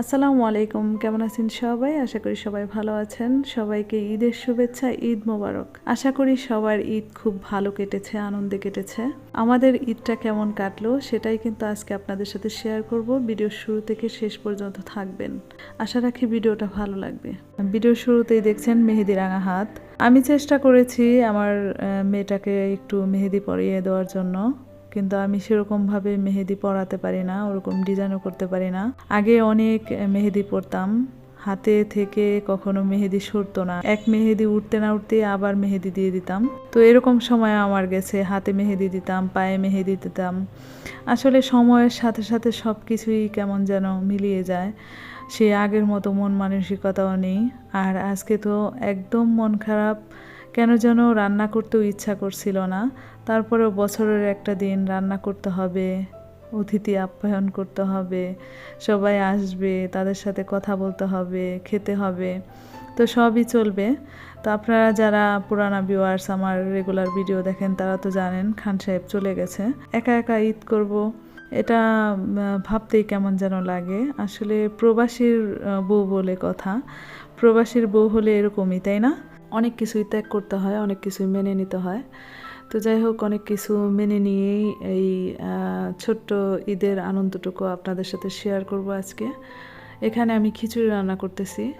আসসালামু আলাইকুম, কেমন আছেন সবাই? আশা করি সবাই ভালো আছেন। সবাইকে ঈদের শুভেচ্ছা, ঈদ মোবারক। আশা করি সবার ঈদ খুব ভালো কেটেছে, আনন্দে কেটেছে। আমাদের ঈদটা কেমন কাটলো সেটাই কিন্তু আজকে আপনাদের সাথে শেয়ার করব। ভিডিও শুরু থেকে শেষ পর্যন্ত থাকবেন। আশা রাখি ভিডিওটা ভালো লাগবে। ভিডিও শুরুতেই দেখছেন মেহেদি রাঙা হাত। আমি চেষ্টা করেছি আমার মেয়েটাকে একটু মেহেদি পরিয়ে দেওয়ার জন্য। কিন্তু আমি সেরকমভাবে মেহেদি পরাতে পারি না, ওরকম ডিজাইনও করতে পারি না। আগে অনেক মেহেদি পরতাম, হাতে থেকে কখনো মেহেদি সরতো না। এক মেহেদি উঠতে না উঠতে আবার মেহেদি দিয়ে দিতাম। তো এরকম সময় আমার গেছে, হাতে মেহেদি দিতাম, পায়ে মেহেদি দিতাম। আসলে সময়ের সাথে সাথে সব কিছুই কেমন যেন মিলিয়ে যায়। সে আগের মতো মন মানসিকতাও নেই। আর আজকে তো একদম মন খারাপ। কেন যেন রান্না করতেও ইচ্ছা করছিল না। তারপরেও বছরের একটা দিন রান্না করতে হবে, অতিথি আপ্যায়ন করতে হবে, সবাই আসবে, তাদের সাথে কথা বলতে হবে, খেতে হবে, তো সবই চলবে। তো আপনারা যারা পুরানা ভিউয়ার্স আমার রেগুলার ভিডিও দেখেন, তারা তো জানেন খান সাহেব চলে গেছে। একা একা ঈদ করব, এটা ভাবতেই কেমন যেন লাগে। আসলে প্রবাসীর বউ বলে কথা। প্রবাসীর বউ হলে এরকমই, তাই না? অনেক কিছুই ত্যাগ করতে হয়, অনেক কিছুই মেনে নিতে হয়। তো যাই হোক, অনেক কিছু মেনে নিয়েই এই ছোট্ট ঈদের আনন্দটুকু আপনাদের সাথে শেয়ার করব আজকে। এখানে আমি খিচুড়ি রান্না করতেছি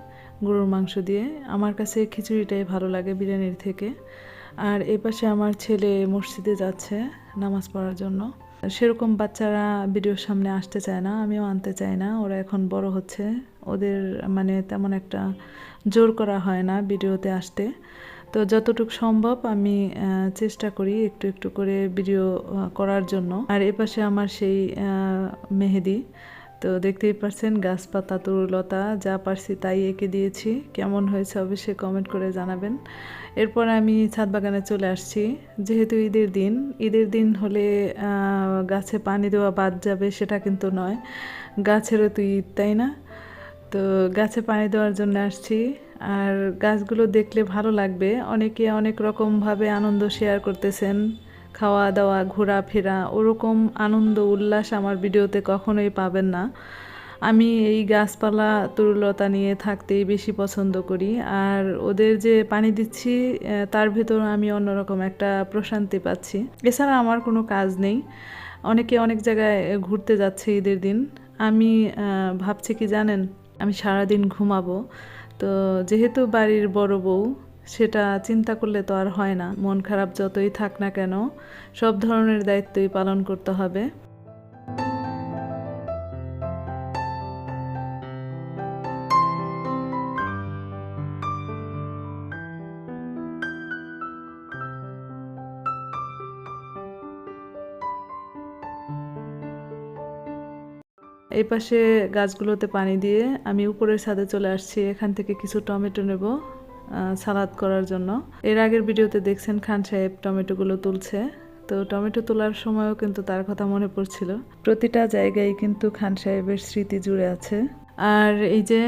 গরুর মাংস দিয়ে। আমার কাছে খিচুড়িটাই ভালো লাগে বিরিয়ানির থেকে। আর এই পাশে আমার ছেলে মসজিদে যাচ্ছে নামাজ পড়ার জন্য। সেরকম বাচ্চারা ভিডিওর সামনে আসতে চায় না, আমিও আনতে চাই না। ওরা এখন বড় হচ্ছে। ওদের মানে তেমন একটা জোর করা হয় না ভিডিওতে আসতে। তো যতটুকু সম্ভব আমি চেষ্টা করি একটু একটু করে ভিডিও করার জন্য। আর এপাশে আমার সেই মেহেদি। তো দেখতেই পাচ্ছেন গাছপাতা তরুলতা, যা পারছি তাই এঁকে দিয়েছি। কেমন হয়েছে অবশ্যই কমেন্ট করে জানাবেন। এরপর আমি ছাদ বাগানে চলে আসছি। যেহেতু ঈদের দিন ঈদের দিন হলে গাছে পানি দেওয়া বাদ যাবে সেটা কিন্তু নয়। গাছেরও তো ঈদ, তাই না? তো গাছে পানি দেওয়ার জন্য আসছি। আর গাছগুলো দেখলে ভালো লাগবে। অনেকে অনেক রকমভাবে আনন্দ শেয়ার করতেছেন। খাওয়া দাওয়া ঘোরাফেরা, ওরকম আনন্দ, উল্লাস আমার ভিডিওতে কখনোই পাবেন না। আমি এই গাছপালা, তরুলতা নিয়ে থাকতেই বেশি পছন্দ করি। আর ওদের যে পানি দিচ্ছি তার ভেতর আমি অন্যরকম একটা প্রশান্তি পাচ্ছি। এছাড়া আমার কোনো কাজ নেই। অনেকে অনেক জায়গায় ঘুরতে যাচ্ছে ঈদের দিন। আমি ভাবছি কি জানেন? আমি সারাদিন ঘুমাবো। তো যেহেতু বাড়ির বড় বউ সেটা চিন্তা করলে তো আর হয় না। মন খারাপ যতই থাক না কেন, সব ধরনের দায়িত্বই পালন করতে হবে। এই পাশে গাছগুলোতে পানি দিয়ে আমি উপরের ছাদে চলে আসছি। এখান থেকে কিছু টমেটো নেব। সালাদ করার জন্য। এর আগের ভিডিওতে দেখছেন খান সাহেব টমেটোগুলো তুলছে। তো টমেটো তোলার সময়ও কিন্তু তার কথা মনে পড়ছিল। প্রতিটা জায়গায় কিন্তু খান সাহেবের স্মৃতি জুড়ে আছে। আর এই যে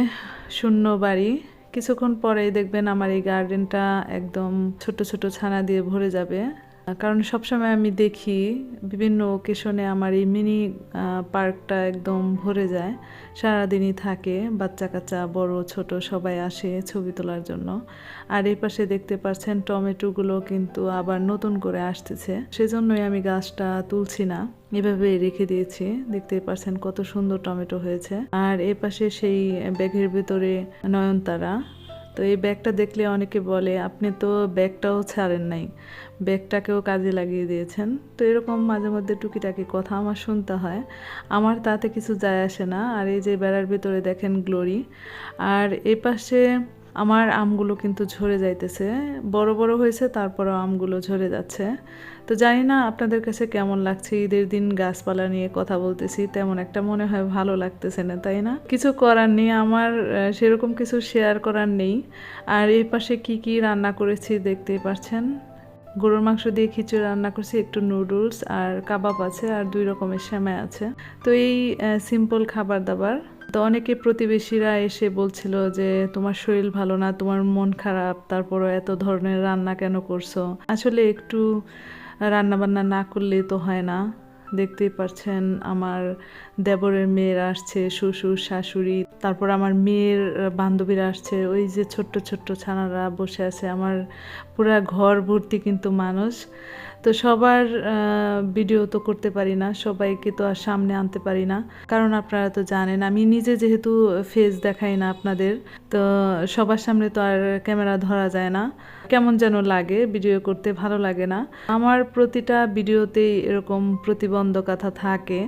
শূন্য বাড়ি, কিছুক্ষণ পরেই দেখবেন আমার এই গার্ডেনটা একদম ছোট ছোট ছানা দিয়ে ভরে যাবে। কারণ সবসময় আমি দেখি বিভিন্ন ওকেশনে আমার এই মিনি পার্কটা একদম ভরে যায়। সারাদিনই থাকে বাচ্চা কাচ্চা বড়, ছোট, সবাই আসে ছবি তোলার জন্য। আর এই পাশে দেখতে পাচ্ছেন টমেটোগুলো কিন্তু আবার নতুন করে আসতেছে। সেজন্যই আমি গাছটা তুলছি না এভাবে রেখে দিয়েছি। দেখতেই পাচ্ছেন কত সুন্দর টমেটো হয়েছে। আর এ পাশে সেই ব্যাগের ভিতরে নয়নতারা তো এই ব্যাগটা দেখলে অনেকে বলে, আপনি তো ব্যাগটাও ছাড়েন নাই, ব্যাগটাকেও কাজে লাগিয়ে দিয়েছেন। তো এরকম মাঝে মধ্যে টুকিটাকি কথা আমার শুনতে হয়। আমার তাতে কিছু যায় আসে না। আর এই যে বেড়ার ভিতরে দেখেন গ্লোরি, আর এ পাশে আমার আমগুলো কিন্তু ঝরে যাইতেছে। বড় বড় হয়েছে, তারপরও আমগুলো ঝরে যাচ্ছে। তো জানি না আপনাদের কাছে কেমন লাগছে ঈদের দিন গাছপালা নিয়ে কথা বলতেছি, তেমন একটা মনে হয় ভালো লাগতেছে না, তাই না? কিছু করার নেই, আমার সেরকম কিছু শেয়ার করার নেই। আর এই পাশে কি কি রান্না করেছি দেখতেই পাচ্ছেন গরুর মাংস দিয়ে খিচুড়ি রান্না করছি, একটু নুডলস আর কাবাব আছে আর দুই রকমের সেমাই আছে। তো এই সিম্পল খাবার দাবার তো অনেকে প্রতিবেশীরা এসে বলছিল যে, তোমার শরীর ভালো না, তোমার মন খারাপ, তারপরও এত ধরনের রান্না কেন করছ? আসলে একটু রান্না বান্না না করলে তো হয় না। দেখতেই পাচ্ছেন আমার দেবরের মেয়েরা আসছে, শ্বশুর, শাশুড়ি, তারপর আমার মেয়ের বান্ধবীরা আসছে, ওই যে ছোট্ট ছোট্ট ছানারা বসে আছে, আমার পুরা ঘর ভর্তি কিন্তু মানুষ। তো সবার ভিডিও তো করতে পারি না, সবাইকে তো আর সামনে আনতে পারি না। কারণ আপনারা তো জানেন, আমি নিজে যেহেতু ফেস দেখাই না আপনাদের, তো সবার সামনে তো আর ক্যামেরা ধরা যায় না। কেমন যেন লাগে, ভিডিও করতে ভালো লাগে না। আমার প্রতিটা ভিডিওতেই এরকম প্রতিবন্ধকতা থাকে।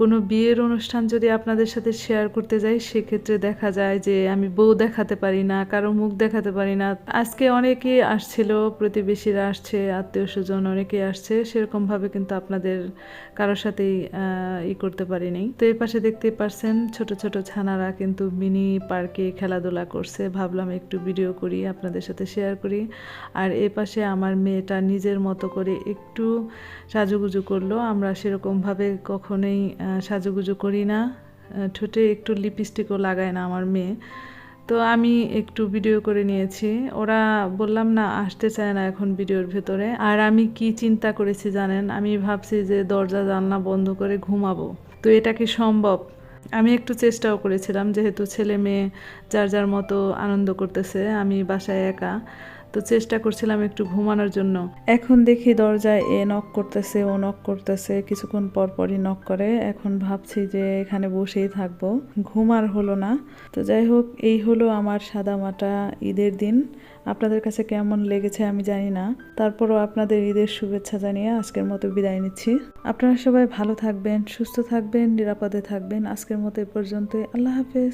কোনো বিয়ের অনুষ্ঠান যদি আপনাদের সাথে শেয়ার করতে যাই সেক্ষেত্রে দেখা যায় যে আমি বউ দেখাতে পারি না কারও মুখ দেখাতে পারি না। আজকে অনেকেই আসছিল প্রতিবেশীরা আসছে আত্মীয় স্বজন অনেকেই আসছে সেরকমভাবে কিন্তু আপনাদের কারোর সাথেই ই করতে পারিনি। তো এই পাশে দেখতেই পারছেন ছোট ছোট ছানারা কিন্তু মিনি পার্কে খেলাধুলা করছে। ভাবলাম একটু ভিডিও করি আপনাদের সাথে শেয়ার করি। আর এ পাশে আমার মেয়েটা নিজের মতো করে একটু সাজুগুজু করল। আমরা সেরকমভাবে কখনোই আহ, সাজুগুজু করি না ঠোঁটে একটু লিপস্টিকও লাগায় না আমার মেয়ে। তো আমি একটু ভিডিও করে নিয়েছি। ওরা বললাম, না, আসতে চায় না এখন ভিডিওর ভেতরে। আর আমি কি চিন্তা করেছি জানেন? আমি ভাবছি যে দরজা, জানলা বন্ধ করে ঘুমাবো। তো এটা কি সম্ভব? আমি একটু চেষ্টাও করেছিলাম, যেহেতু ছেলে মেয়ে যার যার মতো আনন্দ করতেছে, আমি বাসায় একা। তো চেষ্টা করছিলাম একটু ঘুমানোর জন্য। এখন দেখি দরজায় এ নক করতেছে, ও নক করতেছে, কিছুক্ষণ পর পরই নক করে। এখন ভাবছি যে এখানে বসেই থাকব। ঘুমার হলো না। তো যাই হোক, এই হলো আমার সাদা মাটা ঈদের দিন। আপনাদের কাছে কেমন লেগেছে আমি জানি না। তারপরও আপনাদের ঈদের শুভেচ্ছা জানিয়ে আজকের মতো বিদায় নিচ্ছি। আপনারা সবাই ভালো থাকবেন, সুস্থ থাকবেন, নিরাপদে থাকবেন। আজকের মতো এ পর্যন্তই। আল্লাহ হাফেজ।